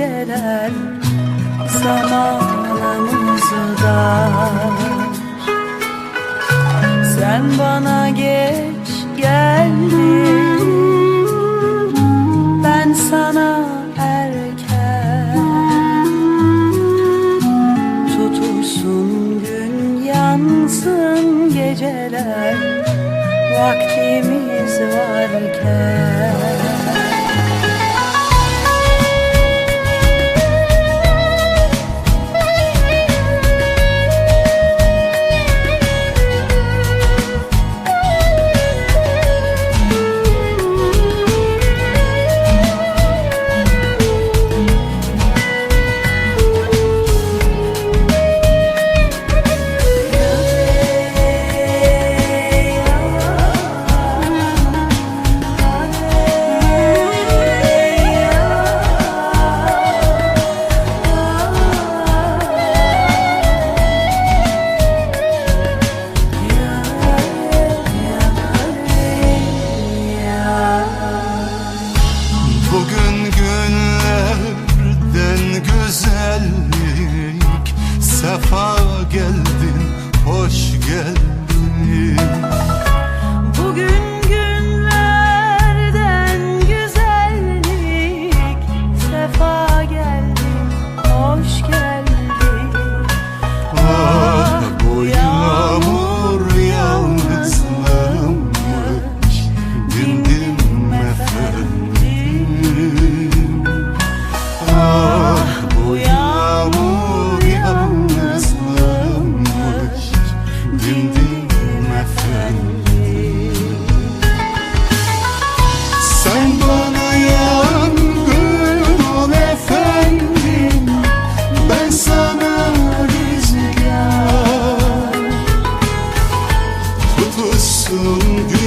geceler zamanımızda Sen bana geç geldin Ben sana erken. Tutuşsun gün yansın geceler Vaktimiz varken. olsun gün.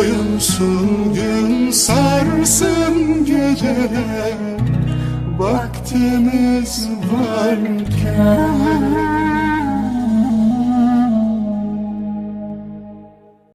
Soyulsun gün sarsın gece. Vaktimiz varken.